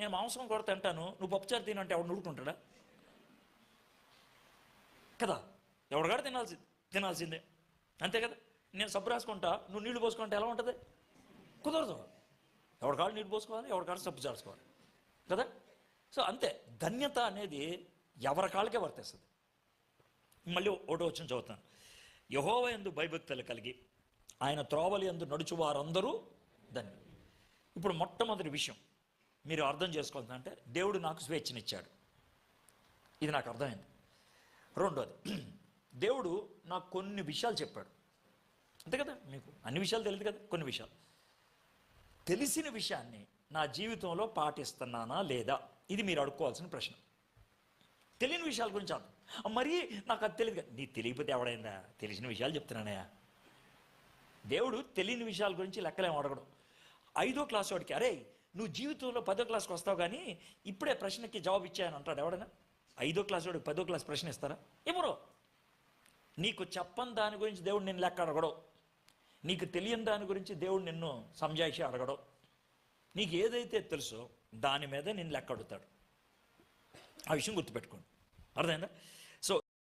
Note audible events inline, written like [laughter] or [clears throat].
నేను మాంసం కూడా తింటాను. నువ్వు పప్పుచారు తినంటే ఎవడు నుడుకుంటాడా కదా? ఎవడగాడు తినాల్సి తినాల్సిందే. అంతే కదా? నేను సబ్బు రాసుకుంటా నువ్వు నీళ్ళు పోసుకుంటే ఎలా ఉంటుంది? కుదరదు. ఎవరికాడు నీళ్ళు పోసుకోవాలి ఎవరికాడు సబ్బు చాల్చుకోవాలి కదా? సో అంతే. ధన్యత అనేది ఎవరి కాళ్ళకే వర్తిస్తుంది. మళ్ళీ ఒకటి వచ్చిన చదువుతాను. యహోవ ఎందు భయభక్తులు కలిగి ఆయన త్రోవలి ఎందు నడుచు వారందరూ ధన్యం ఇప్పుడు మొట్టమొదటి విషయం. మీరు అర్థం చేసుకోవాలంటే దేవుడు నాకు స్వేచ్ఛనిచ్చాడు. ఇది నాకు అర్థమైంది. రెండోది [clears throat] దేవుడు నాకు కొన్ని విషయాలు చెప్పాడు. అంతే కదా? మీకు అన్ని విషయాలు తెలియదు కదా? కొన్ని విషయాలు. తెలిసిన విషయాన్ని నా జీవితంలో పాటిస్తున్నానా లేదా? ఇది మీరు అడుక్కోవాల్సిన ప్రశ్న. తెలియని విషయాల గురించి అర్థం. మరీ నాకు అది తెలియదు కదా. నీ తెలియకపోతే ఎవడైందా తెలిసిన విషయాలు చెప్తున్నానయా దేవుడు తెలియని విషయాల గురించి లెక్కలేం అడగడం. ఐదో క్లాస్ వాడికి అరే నువ్వు జీవితంలో పదో క్లాస్కి వస్తావు కానీ ఇప్పుడే ప్రశ్నకి జవాబు ఇచ్చాయని అంటాడు ఎవడైనా ఐదో క్లాస్ వాడు పదో క్లాస్ ప్రశ్న ఇస్తారా ఎవరో? నీకు చెప్పని దాని గురించి దేవుడు నిన్ను లెక్క అడగడు. నీకు తెలియని దాని గురించి దేవుడు నిన్ను సంజాయిషి అడగడం. నీకు ఏదైతే తెలుసో దాని మీద నిన్ను లెక్క అడుగుతాడు. ఆ విషయం గుర్తుపెట్టుకోండి. అర్థమైందా?